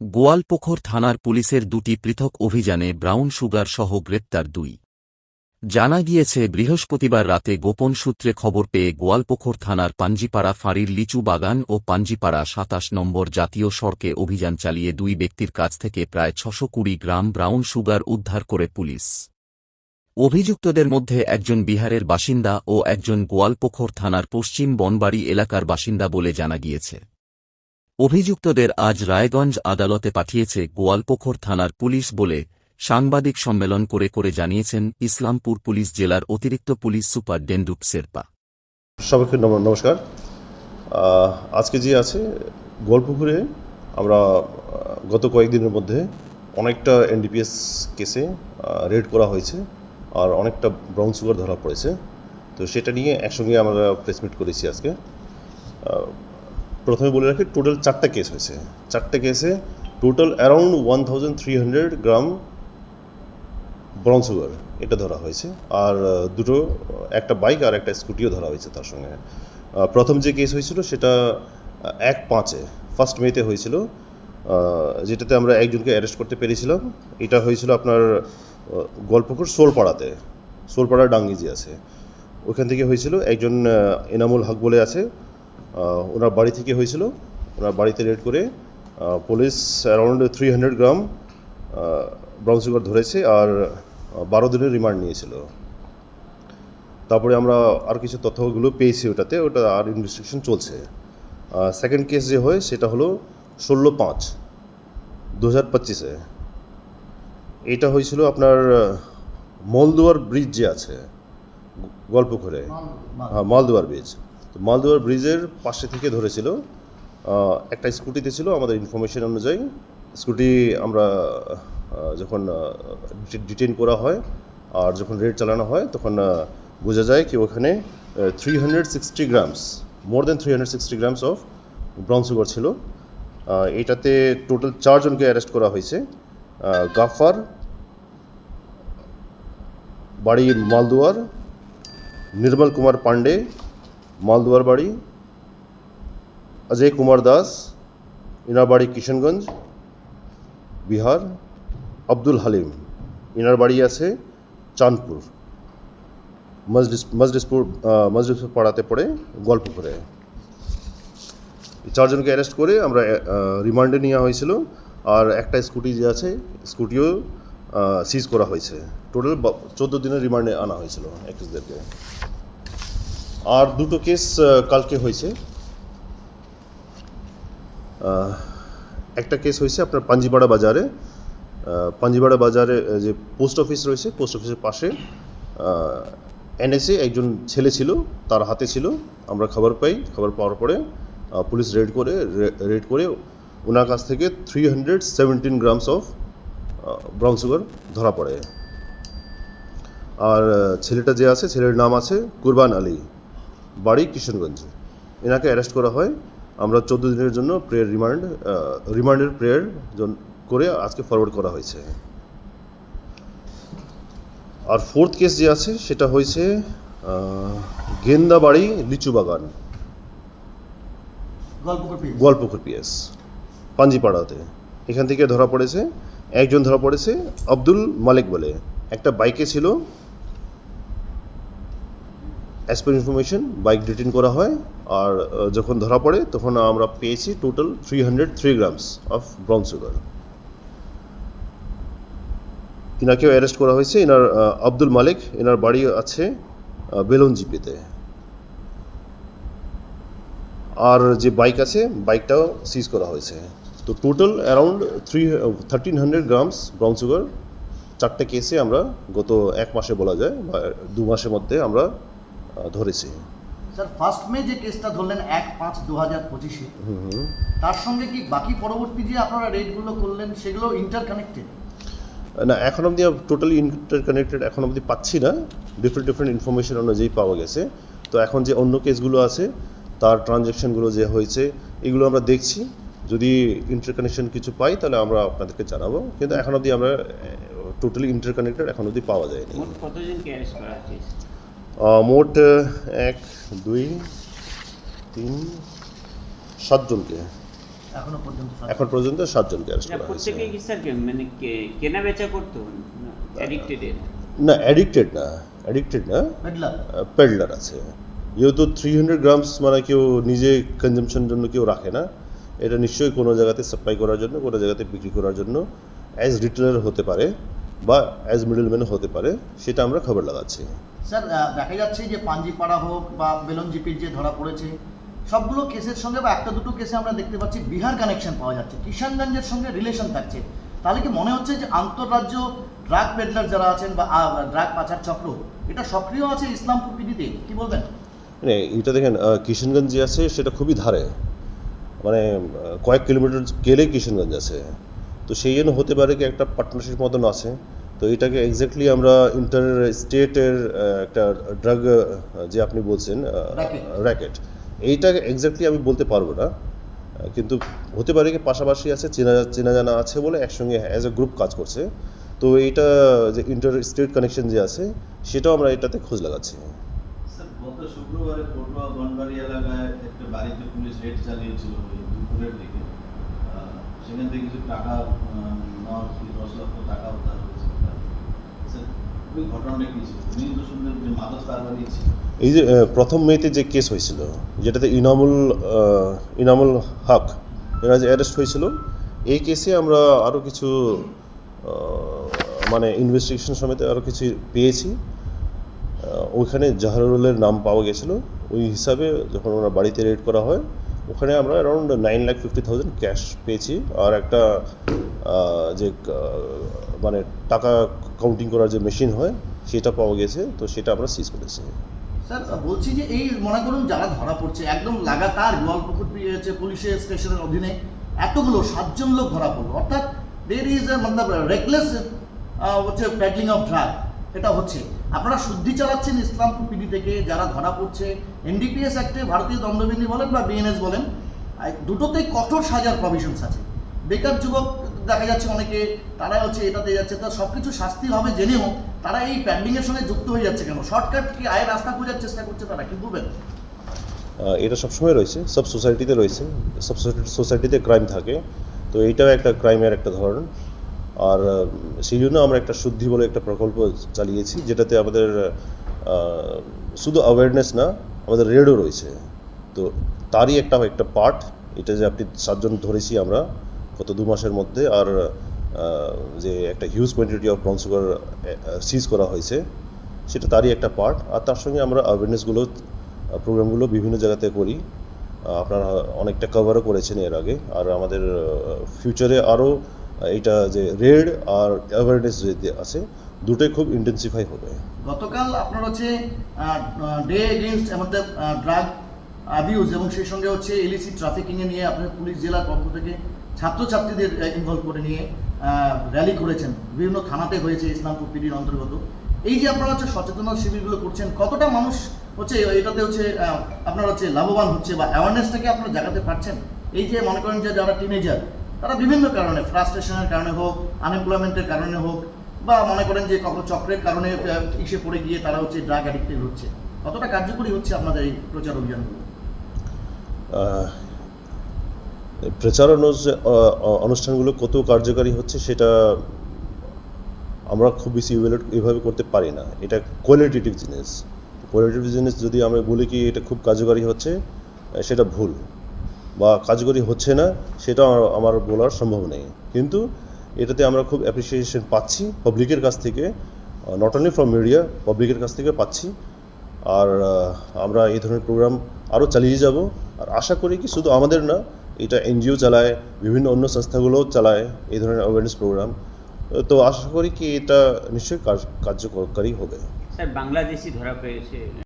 গোয়ালপোখর থানার পুলিশের দুটি পৃথক অভিযানে ব্রাউন সুগার সহ গ্রেপ্তার দুই। জানা গিয়েছে, বৃহস্পতিবার রাতে গোপন সূত্রে খবর পেয়ে গোয়ালপোখর থানার পাঞ্জিপাড়া ফাঁড়ির লিচু বাগান ও পাঞ্জিপাড়া সাতাশ নম্বর জাতীয় সড়কে অভিযান চালিয়ে দুই ব্যক্তির কাছ থেকে প্রায় ছশো কুড়ি গ্রাম ব্রাউন সুগার উদ্ধার করে পুলিশ। অভিযুক্তদের মধ্যে একজন বিহারের বাসিন্দা ও একজন গোয়ালপোখর থানার পশ্চিম বনবাড়ি এলাকার বাসিন্দা বলে জানা গিয়েছে। অভিযুক্তদের আজ রায়গঞ্জ আদালতে পাঠিয়েছে গোয়ালপোখর থানার পুলিশ বলে সাংবাদিক সম্মেলন করে করে জানিয়েছেন ইসলামপুর পুলিশ জেলার অতিরিক্ত পুলিশ সুপার ডেন্ডুপ শেরপা। সবাইকে নম- নমস্কার। আজকে যে আছে, গোয়ালপুকুরে আমরা গত কয়েকদিনের মধ্যে অনেকটা এনডিপিএস কেসে রেড করা হয়েছে আর অনেকটা ব্রাউন সুগার ধরা পড়েছে। তো সেটা নিয়ে একসঙ্গে আমরা প্রেসমিট করেছি আজকে। প্রথমে বলে রাখি টোটাল চারটা কেস হয়েছে। চারটে কেসে total around one thousand three hundred gram brown sugar এটা ধরা হয়েছে। আর দুটো একটা বাইক আর একটা স্কুটিও ধরা হয়েছে তার সঙ্গে। প্রথম যে কেস হয়েছিল সেটা এক পাঁচে ফার্স্ট মেতে হয়েছিল। যেটাতে আমরা একজনকে অ্যারেস্ট করতে পেরেছিলাম। এটা হয়েছিল আপনার আহ, গল্পপুর সোলপাড়াতে। সোলপাড়া ডাঙ্গি যে আছে। ওখান থেকে হয়েছিল একজন এনামুল হক বলে আছে। ওনার বাড়ি থেকে হয়েছিল। ওনার বাড়িতে রেড করে police around three hundred gram brown sugar ধরেছে আর বারো দিনের রিমান্ড নিয়েছিল। তারপরে আমরা আর কিছু তথ্যগুলো পেয়েছি ওটাতে ওটা আর ইনভেস্টিগেশন চলছে। সেকেন্ড কেস যে হয় সেটা হলো ষোলো পাঁচ দু হাজার পঁচিশে। এটা হয়েছিল আপনার মলদুয়ার ব্রিজ যে আছে গ- গল্পঘরে হ্যাঁ মালদুয়ার ব্রিজ মালদুয়ার ব্রিজের পাশে থেকে ধরেছিল একটা স্কুটিতে ছিল আমাদের ইনফরমেশন অনুযায়ী। স্কুটি আমরা যখন ডিটেন করা হয় আর যখন রেড চালানো হয়, তখন বোঝা যায় কি ওখানে three hundred sixty grams more than three hundred sixty grams of brown sugar ছিল। এটাতে টোটাল চারজনকে অ্যারেস্ট করা হয়েছে। গাফার, বাড়ি মালদুয়ার, নির্মল কুমার পান্ডে মালদুয়ার বাড়ি, অজয় কুমার দাস, ইনার বাড়ি কিশনগঞ্জ, বিহার, আব্দুল হালিম। ইনার বাড়ি আছে চাঁদপুর। মজলিস, মজলিসপুর মজলিসপুর পাড়াতে পড়ে গল্প করে চারজনকে অ্যারেস্ট করে আমরা রিমান্ডে নেওয়া হয়েছিল। আর একটা স্কুটি যে আছে, স্কুটিও সিজ করা হয়েছে। টোটাল চোদ্দ দিনের রিমান্ডে আনা হয়েছিল একুশদেরকে আর দুটো কেস কালকে হয়েছে। একটা কেস হয়েছে আপনার পাঞ্জিপাড়া বাজারে। পাঞ্জিপাড়া বাজারে যে পোস্ট অফিস রয়েছে, পোস্ট অফিসের পাশে এনএসএ একজন ছেলে ছিল, তার হাতে ছিল। আমরা খবর পাই, খবর পাওয়ার পরে পুলিশ রেড করে রেড করে ওনার কাছ থেকে three hundred seventeen grams of brown sugar ধরা পড়ে। আর ছেলেটা যে আছে, ছেলের নাম আছে কুরবান আলী। বাড়ি কিশনগঞ্জ এনাকে অ্যারেস্ট করা হয়। আমরা চোদ্দ দিনের জন্য প্রেয়ার রিমান্ড রিমান্ডের প্রেয়ার করে আজকে ফরওয়ার্ড করা হয়েছে। আর ফোর্থ কেস যে আছে সেটা হয়েছে গেন্দাবাড়ি লিচু বাগান। গোয়ালপুকুর পিএস পাঞ্জিপাড়াতে। এখান থেকে ধরা পড়েছে একজন ধরা পড়েছে আব্দুল মালিক বলে। একটা বাইকে ছিল as per information bike detain করা হয় আর যখন ধরা পড়ে তখন আমরা পেয়েছি total three hundred three grams of brown sugar ইনাকেও arrest করা হয়েছে। এনার আব্দুল মালিক এনার বাড়ি আছে আহ, বেলুন জিপিতে। আর যে বাইক আছে বাইকটাও সিজ করা হয়েছে। তো total around three thirteen hundred grams brown sugar চারটে কেসে আমরা গত এক মাসে বলা যায় বা দু মাসের মধ্যে আমরা ধরেছি। স্যার ফার্স্ট মে যে কেসটা ধরলেন এক পাঁচ দু হাজার পঁচিশে তার সঙ্গে কি বাকি পরবর্তী যে আপনারা রেটগুলো করলেন সেগুলো ইন্টার কানেক্টেড না এখন অবধি টোটালি ইন্টারকানেক্টেড এখন অবধি পাচ্ছি না। ডিফারেন্ট ডিফারেন্ট ইনফরমেশন অনুযায়ী পাওয়া গেছে। তো এখন যে অন্য কেসগুলো আছে তার ট্রানজ্যাকশনগুলো যে হয়েছে এগুলো আমরা দেখছি। যদি ইন্টারকানেকশন কিছু পাই তাহলে আমরা আপনাদেরকে জানাব। কিন্তু এখন অবধি আমরা টোটালি ইন্টারকানেক্টেড এখন অবধি পাওয়া যায়নি। মোট এক দুই তিন সাতজনকে এখনও পর্যন্ত সাত- এখন পর্যন্ত সাতজনকে অ্যারেস্ট করা হয়েছে। মানে কেনা বেচা করতো? না অ্যাডিক্টেড না অ্যাডিক্টেড না পেডলার পেডলার আছে। যেহেতু থ্রি হান্ড্রেড গ্রামস মানে কেউ নিজে কনজামশন জন্য কেউ রাখে না এটা নিশ্চয়ই কোনো জায়গাতে সাপ্লাই করার জন্য কোনো জায়গাতে বিক্রি করার জন্য অ্যাজ রিটেলার হতে পারে। বা অ্যাজ মিডলম্যান হতে পারে সেটা আমরা খবর লাগাচ্ছি। স্যার দেখা যাচ্ছে যে পাঞ্জিপাড়া হোক বা বেলনজিপির যে ধরা পড়েছে সবগুলো কেসের সঙ্গে বা একটা দুটো কেসে আমরা দেখতে পাচ্ছি বিহার কানেকশন পাওয়া যাচ্ছে কিষানগঞ্জের সঙ্গে রিলেশন থাকছে। তাহলে কি মনে হচ্ছে যে আন্তঃরাজ্য ড্রাগ পেডলার যারা আছেন বা ড্রাগ পাচার চক্র এটা সক্রিয় আছে ইসলামপুর পিডিতে? কি বলবেন? মানে এটা দেখেন আহ, কিশনগঞ্জ যে আছে সেটা খুবই ধারে। মানে কয়েক কিলোমিটার গেলে কিশনগঞ্জ আছে। তো সেই জন্য হতে পারে কি একটা পার্টনারশিপ মতন আছে। তো এটাকে এক্স্যাক্টলি আমরা ইন্টার স্টেটের একটা ড্রাগ যে আপনি বলছেন র্যাকেট এইটাকে এক্স্যাক্টলি আমি বলতে পারব না। কিন্তু হতে পারে কি পাশাপাশি আছে চেনা চেনা জানা আছে বলে একসঙ্গে অ্যাজ এ গ্রুপ কাজ করছে। তো এইটা যে ইন্টার স্টেট কানেকশন যে আছে সেটাও আমরা এটাতে খোঁজ লাগাচ্ছি। গত শুক্রবারে পটুয়া বনবাড়ি এলাকায় একটা বাড়িতে পুলিশ রেড চালিয়েছিল দুপুরের দিকে। সেখান থেকে কিছু টাকা দশ লক্ষ টাকা উদ্ধার হয়েছে? ওই ঘটনাটা কি ছিল শুনলেন যে মাদক কারবারি ছিল। এই যে প্রথম মেয়েতে যে কেস হয়েছিল, যেটাতে ইনামুল ইনামুল হক এরা যে অ্যারেস্ট হয়েছিল, এই কেসে আমরা আরও কিছু মানে ইনভেস্টিগেশন সমেত আরও কিছু পেয়েছি। ওইখানে জাহারুলের নাম পাওয়া গেছিল। ওই হিসাবে যখন ওনার বাড়িতে রেড করা হয় ওখানে আমরা around nine lakh fifty thousand cash পেয়েছি আর একটা যে মানে টাকা কাউন্টিং করার যে মেশিন হয়, সেটা পাওয়া গেছে, তো সেটা আমরা সিজ করেছি। স্যার বলছি যে এই মনে করুন যারা ধরা পড়ছে, একদম লাগাতার গোয়ালপুকুর হচ্ছে পুলিশের স্টেশনের অধীনে, এতগুলো সাতজন লোক ধরা পড়ল। অর্থাৎ দের ইজ মতলব রেকলেস হচ্ছে প্যাডলিং অফ ড্রাগ এটা হচ্ছে। আপনারা শুদ্ধি চালাচ্ছেন ইসলামপুর পিডি থেকে, যারা ধরা পড়ছে এনডিপিএস অ্যাক্টে ভারতীয় দণ্ডবিধি বলেন বা বিএনএস বলেন দুটোতেই কঠোর সাজার প্রভিশনস আছে। বেকার যুবক দেখা যাচ্ছে অনেকে তারা হচ্ছে এটাতে যাচ্ছে, তা সব কিছু শাস্তি হবে জেনেও তারা এই প্যান্ডিংয়ের সঙ্গে যুক্ত হয়ে যাচ্ছে কেন? শর্টকাট কি আয়ের রাস্তা খোঁজার চেষ্টা করছে তারা, কি বলবেন? এটা সবসময় রয়েছে, সব সোসাইটিতে রয়েছে, সব সোসাইটিতে ক্রাইম থাকে, তো এইটাও একটা ক্রাইমের একটা ধরন। আর সেই জন্য আমরা একটা শুদ্ধি বলে একটা প্রকল্প চালিয়েছি, যেটাতে আমাদের শুধু অ্যাওয়ারনেস না আমাদের রেডও রয়েছে। তো তারই একটা একটা পার্ট এটা যে আপনি সাতজন ধরেছি আমরা গত দু মাসের মধ্যে, আর যে একটা huge quantity of brown sugar seize করা হয়েছে, সেটা তারই একটা পার্ট আর তার সঙ্গে আমরা অ্যাওয়ারনেসগুলো প্রোগ্রামগুলো বিভিন্ন জায়গাতে করি। আপনারা অনেকটা কভারও করেছেন এর আগে, আর আমাদের ফিউচারে আরও এইটা যে রেড আর অ্যাওয়ারনেস যে আছে দুটোই খুব ইন্টেন্সিফাই হবে। গতকাল আপনার হচ্ছে ডে এগেনস্ট আমাদের ড্রাগ অ্যাবিউজ এবং সেই সঙ্গে হচ্ছে ইলিসিট ট্রাফিকিংয়ে নিয়ে আপনার পুলিশ জেলার পক্ষ থেকে ছাত্রছাত্রীদের ইনভলভ করে নিয়ে র্যালি করেছেন। বিভিন্ন থানাতে হয়েছে ইসলামপুর পিডির অন্তর্গত। এই যে আপনারা হচ্ছে সচেতনতা শিবিরগুলো করছেন, কতটা মানুষ হচ্ছে এটাতে হচ্ছে আপনার হচ্ছে লাভবান হচ্ছে বা অ্যাওয়ারনেসটাকে আপনারা জাগাতে পারছেন? এই যে মনে করেন যে যারা টিনেজার তারা বিভিন্ন কারণে ফ্রাস্ট্রেশনের কারণে হোক আনএমপ্লয়মেন্টের কারণে হোক বা মনে করেন যে কখনো চক্রের কারণে ইসে পড়ে গিয়ে তারা হচ্ছে ড্রাগ অ্যাডিক্টেড হচ্ছে। কতটা কার্যকরী হচ্ছে আপনাদের এই প্রচার অভিযানগুলো? প্রচার অনুষ্ঠানগুলো কত কার্যকারী হচ্ছে সেটা আমরা খুব বেশি ইভ্যালুয়েট এভাবে করতে পারি না। এটা কোয়ালিটেটিভ জিনিস। কোয়ালিটেটিভ জিনিস যদি আমরা বলি কি এটা খুব কার্যকারী হচ্ছে সেটা ভুল। বা কার্যকরী হচ্ছে না, সেটা আমার বলার সম্ভব নেই। কিন্তু এটাতে আমরা খুব অ্যাপ্রিসিয়েশন পাচ্ছি পাবলিকের কাছ থেকে নট অনলি ফ্রম মিডিয়া পাবলিকের কাছ থেকে পাচ্ছি। আর আমরা এই ধরনের প্রোগ্রাম আরও চালিয়ে যাব। আর আশা করি কি শুধু আমাদের না, এটা এনজিও চালায়, বিভিন্ন অন্য সংস্থাগুলোও চালায় এই ধরনের অ্যাওয়ারনেস প্রোগ্রাম তো আশা করি কি এটা নিশ্চয়ই কার্য- কার্যকরী হবে। স্যার বাংলাদেশি ধরা পেয়েছে।